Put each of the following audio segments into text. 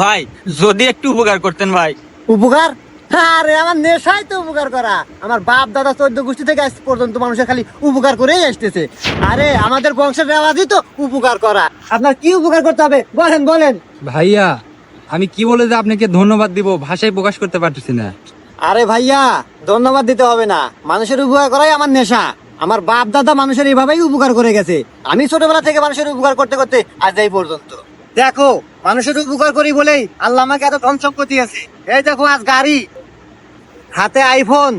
ভাই যদি একটু উপকার করতেন ভাই। উপকার? আরে আমার নেশাই তো উপকার করা। আমার বাপ দাদা চোদ্দ গোষ্ঠী থেকে আজ পর্যন্ত মানুষের খালি উপকার করেই আসতেছে। আরে আমাদের বংশের রেওয়াজই তো উপকার করা। আপনার কি উপকার করতে হবে? বলেন বলেন। ভাইয়া আমি কি বলে যে আপনাকে ধন্যবাদ দিব ভাষায় প্রকাশ করতে পারতেছি না। আরে ভাইয়া ধন্যবাদ দিতে হবে না। মানুষের উপকার করাই আমার নেশা। আমার বাপ দাদা মানুষের এইভাবেই উপকার করে গেছে। আমি ছোটবেলা থেকে মানুষের উপকার করতে করতে আজ এই পর্যন্ত। দেখো মানুষের উপকার করি বলেই আল্লাহ আমাকে এত ধন সম্পত্তি আছে। এই দেখো আজ গাড়ি হাতে আইফোন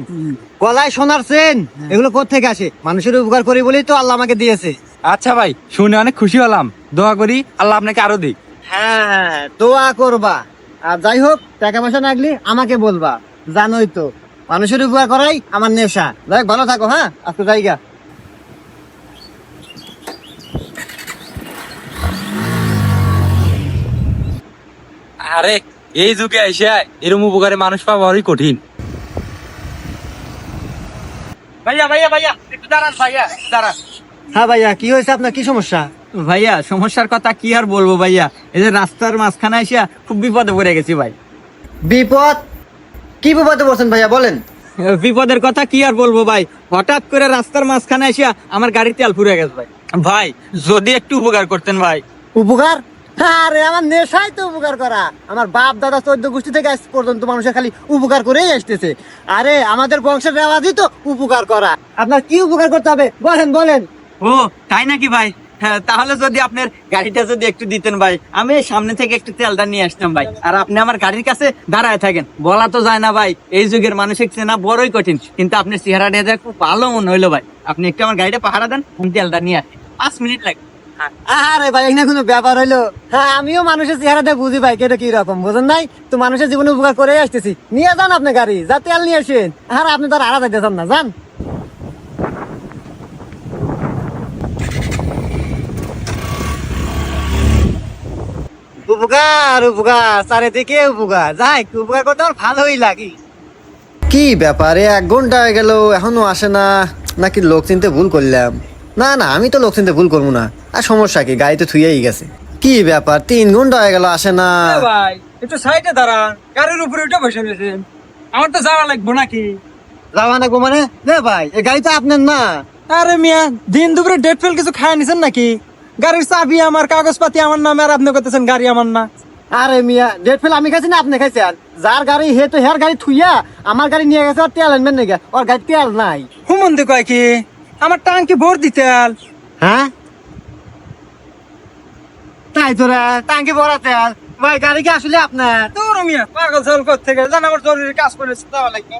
গলায় সোনার চেন এগুলো কোথেকে আসে? মানুষের উপকার করি বলেই তো আল্লাহ আমাকে দিয়েছে। আচ্ছা ভাই শুনে অনেক খুশি হলাম। দোয়া করি আল্লাহ আপনাকে আরও দিক। হ্যাঁ দোয়া করবা। আর যাই হোক টাকা পয়সা লাগলে আমাকে বলবা। জানোই তো মানুষের উপকার করাই আমার নেশা। যাই ভালো থাকো হ্যাঁ? আজকে জায়গা আরে এই যুগে এসে এরম উপকারে মানুষ পাওয়া বড়ই কঠিন। ভাইয়া ভাইয়া ভাইয়া একটু দাঁড়ান ভাইয়া একটু দাঁড়ান। হ্যাঁ ভাইয়া কি হয়েছে আপনার? কি সমস্যা? ভাইয়া সমস্যার কথা কি আর বলব ভাইয়া? এই যে রাস্তার মাঝখানে এসে খুব বিপদে পড়ে গেছি ভাই। বিপদ? কি বিপদে পড়ছেন ভাইয়া বলেন। বিপদের কথা কি আর বলব ভাই? হঠাৎ করে রাস্তার মাঝখানে এসে আমার গাড়ি তেল ফুরে গেছে ভাই। ভাই যদি একটু উপকার করতেন ভাই। উপকার? আরে, আমার নেশাই তো উপকার করা। আমার বাপ, দাদা চোদ্দ গোষ্ঠী থেকে আজ পর্যন্ত মানুষের খালি উপকার করেই আসতেছে। আরে, আমাদের বংশের রেওয়াজই তো উপকার করা। আপনার কি উপকার করতে হবে? বলেন বলেন। ও, তাই নাকি ভাই? হ্যাঁ তাহলে যদি আপনার গাড়িটা যদি একটু দিতেন ভাই। আমি সামনে থেকে একটু তেলটা নিয়ে আসতাম ভাই। আর আপনি আমার গাড়ির কাছে দাঁড়ায় থাকেন। বলা তো যায় না ভাই, এই যুগের মানুষের চেনা বড়ই কঠিন। কিন্তু আপনার চেহারাটা খুব ভালো মনে হইল ভাই। আপনি একটু আমার গাড়িটা পাহারা দেন, আমি তেলটা নিয়ে আসি। পাঁচ মিনিট লাগে আরে ভাই এখানে কোনো ব্যাপার হইল? হ্যাঁ আমিও মানুষের চেহারাটা বুঝি ভাই কেটে কি রকম বুঝেন নাই? তো মানুষের জীবনে উপকার করে আসতেছি। নিয়ে যান আপনি গাড়ি যা তেল নিয়ে আসেন। আর আপনি তো আর আড়া যাইতেছেন না যান। উপকার উপকার চারিদিকে উপকার। যাই উপকার করতে আমার ভালোই লাগে। কি ব্যাপারে? এক ঘণ্টা হয়ে গেল এখনও আসে না। নাকি লোক চিনতে ভুল করলাম। না না আমি তো লোক চিনতে ভুল করব না। আর সমস্যা কি? গাড়িতে থুয়েই গেছে। কি ব্যাপার? তিন ঘণ্টা হয়ে গেল আসে না। ভাই একটু সাইডে দাঁড়ান গাড়ির উপরে উঠে বসে রয়েছেন আমার তো যাওয়া লাগবো নাকি? যাওয়া গো মানে? রে ভাই এই গাড়ি তো আপনার না। আরে মিয়া দিন দুপুরে ডেট ফেল কিছু খায় নিছেন নাকি? গাড়ির চাবি আমার কাগজপাতি আমার নামে আর আপনি করতেছেন গাড়ি আমার না। আরে মিয়া ডেট ফেল আমি খাইছি না আপনি খাইছেন? যার গাড়ি হে তো হের গাড়ি থুইয়া আমার গাড়ি নিয়ে গেছে আর তেল আনবেন নাকি? ওর গাড়ি তেল নাই। হুমন্দি কয় কি? আমার টাঙ্কি ভোর দিতে আল। হ্যাঁ? তাই তো রে টাঙ্কি ভরাতে আল। ভাই গাড়ি কি আসলে আপনার? তোর মিয়া পাগল ছাগল করতে গেলে জানা আমার জরুরি কাজ করেছে তাহলে লাগবে।